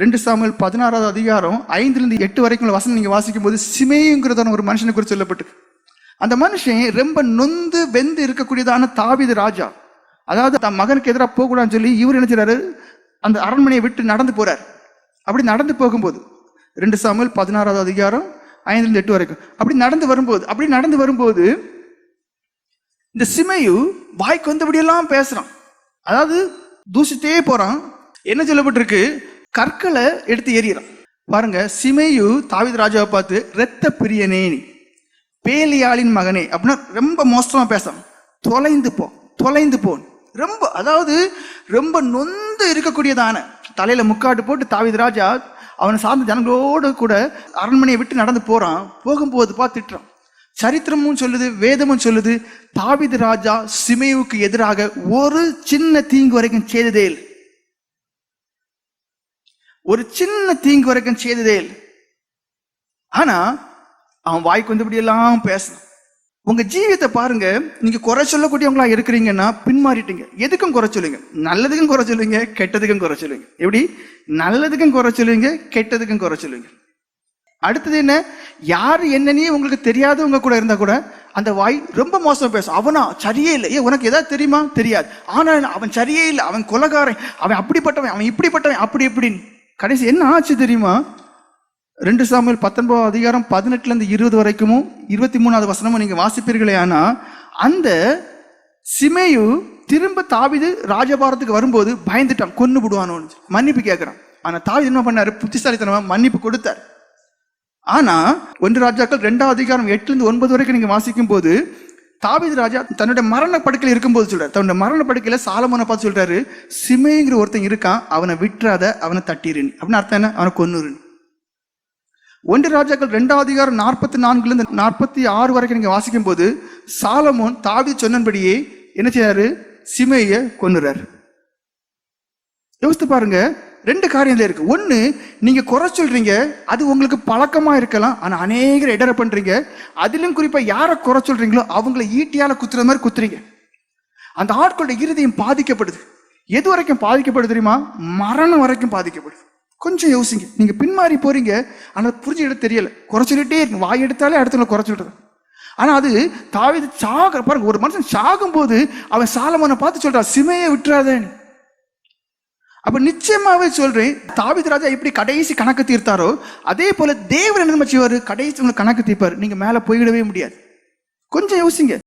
ரெண்டு சாமுவேல் பதினாறாவது அதிகாரம் ஐந்துலேருந்து எட்டு வரைக்கும் வசனம் நீங்கள் வாசிக்கும் போது சிமேயுங்கிறதான ஒரு மனுஷனை குறித்து சொல்லப்பட்டு. அந்த மனுஷன் ரொம்ப நொந்து வெந்து இருக்கக்கூடியதான தாவிது ராஜா. அதாவது தன் மகனுக்கு எதிராக போகக்கூடாதுன்னு சொல்லி இவர் என்ன அந்த அரண்மனையை விட்டு நடந்து போறார். அப்படி நடந்து போகும்போது ரெண்டு சாமுவேல் பதினாறாவது அதிகாரம் ஐந்துலேருந்து எட்டு வரைக்கும். அப்படி நடந்து வரும்போது அப்படி நடந்து வரும்போது இந்த சிமையு வாய்க்கு வந்தபடியெல்லாம் பேசுறான். அதாவது தூசித்தே போறான். என்ன சொல்லப்பட்டிருக்கு? கற்களை எடுத்து எறிகிறான் பாருங்க சிமையு தாவித ராஜாவை பார்த்து இரத்த பிரியனே நீ பேலியாளின் மகனே அப்படின்னா ரொம்ப மோசமாக பேசுறான் தொலைந்து போ தொலைந்து போன் ரொம்ப அதாவது ரொம்ப நொந்து இருக்கக்கூடியதான தலையில முக்காட்டு போட்டு தாவீது ராஜா அவனை சார்ந்த ஜனங்களோடு கூட அரண்மனையை விட்டு நடந்து போறான். போகும்போது பார்த்து திட்டுறான். சரித்திரமும் சொல்லுது வேதமும் சொல்லுது தாவித ராஜா சிமையுக்கு எதிராக ஒரு சின்ன தீங்கு வரைக்கும் செய்ததே இல்லை. ஒரு சின்ன தீங்கு வரைக்கும் செய்ததே இல்லை. ஆனா அவன் வாய்க்கு வந்து இப்படி எல்லாம் பேசணும். உங்க ஜீவியத்தை பாருங்க. நீங்க குறை சொல்லக்கூடியவங்களா இருக்கிறீங்கன்னா பின்மாறிட்டீங்க. எதுக்கும் குறை சொல்லுங்க? நல்லதுக்கும் குறை சொல்லுங்க கெட்டதுக்கும் குறை சொல்லுங்க. எப்படி? நல்லதுக்கும் குறை சொல்லுங்க கெட்டதுக்கும் குறை சொல்லுங்க. அடுத்தது என்ன? யார் என்னன்னே உங்களுக்கு தெரியாதவங்க கூட இருந்தா கூட அந்த வாய் ரொம்ப மோசமா பேசும். அவனா சரியே இல்லை. ஏ உனக்கு ஏதாவது தெரியுமா? தெரியாது. ஆனா அவன் சரியே இல்லை. அவன் கொலகாரன். அவன் அப்படிப்பட்டவன். அவன் இப்படிப்பட்டவன். அப்படி இப்படின்னு. கடைசி என்ன ஆச்சு தெரியுமா? ரெண்டு சாமுவேல் பத்தொன்பது அதிகாரம் பதினெட்டுல இருந்து இருபது வரைக்கும் இருபத்தி மூணாவது வசனமும் நீங்க வாசிப்பீர்களே ஆனா அந்த சிமேயு திரும்ப தாவிது ராஜபாரத்துக்கு வரும்போது பயந்துட்டான் கொன்று விடுவானோன்னு மன்னிப்பு கேட்கிறான் ஆனா தாவிது என்ன பண்ணாரு? புத்திசாலித்தனமா மன்னிப்பு கொடுத்தார். ஆனா ஒன்று ராஜாக்கள் ரெண்டாவது அதிகாரம் எட்டுல இருந்து ஒன்பது வரைக்கும் நீங்க வாசிக்கும் போது தாவீது ராஜா தன்னுடைய மரண படுக்கையில் இருக்கும்போது சொல்றாரு. தன்னுடைய மரண படுக்கையில சாலமோனை பார்த்து சொல்றாரு சிமேங்கிற ஒருத்தன் இருக்கான் அவனை விட்டுறாத அவனை தட்டிருன்னு. அப்படின்னு அர்த்தம் என்ன? அவனை கொன்னுருன்னு. ஒன்று ராஜாக்கள் ரெண்டாவது அதிகாரம் நாற்பத்தி நான்குலேருந்து நாற்பத்தி ஆறு வரைக்கும் நீங்கள் வாசிக்கும் போது சாலமோன் தாவி சொன்னபடியே என்ன செய்றாரு? சிமையை கொன்னுறாரு. யோசித்து பாருங்க ரெண்டு காரியம் இருக்கு. ஒன்று நீங்கள் குறை சொல்றீங்க அது உங்களுக்கு பழக்கமாக இருக்கலாம் ஆனால் அநேகர் இடர பண்ணுறீங்க அதிலும் குறிப்பாக யாரை குறை சொல்றீங்களோ அவங்கள ஈட்டியால் குத்துற மாதிரி குத்துறீங்க. அந்த ஆட்களுடைய இருதயம் பாதிக்கப்படுது. எது வரைக்கும் பாதிக்கப்படுது தெரியுமா? மரணம் வரைக்கும் பாதிக்கப்படுது. கொஞ்சம் யோசிங்க. நீங்கள் பின்மாறி போறீங்க ஆனால் புரிஞ்சுக்கிட்ட தெரியலை. குறை சொல்லிட்டே இருக்கு வாய் எடுத்தாலே அடுத்தவங்களை குறை ஆனால் அது தாவீது சாக பாருங்க ஒரு மனுஷன் சாகும்போது அவன் சாலமோனை பார்த்து சொல்றான் சிமையை விட்டுறாதேன்னு. அப்ப நிச்சயமாவே சொல்றேன் தாவீது ராஜா எப்படி கடைசி கணக்கு தீர்த்தாரோ அதே போல தேவர் என்ன செய்வார்? கடைசி உங்களுக்கு கணக்கு தீர்ப்பார். நீங்க மேல போயிடவே முடியாது. கொஞ்சம் யோசிங்க.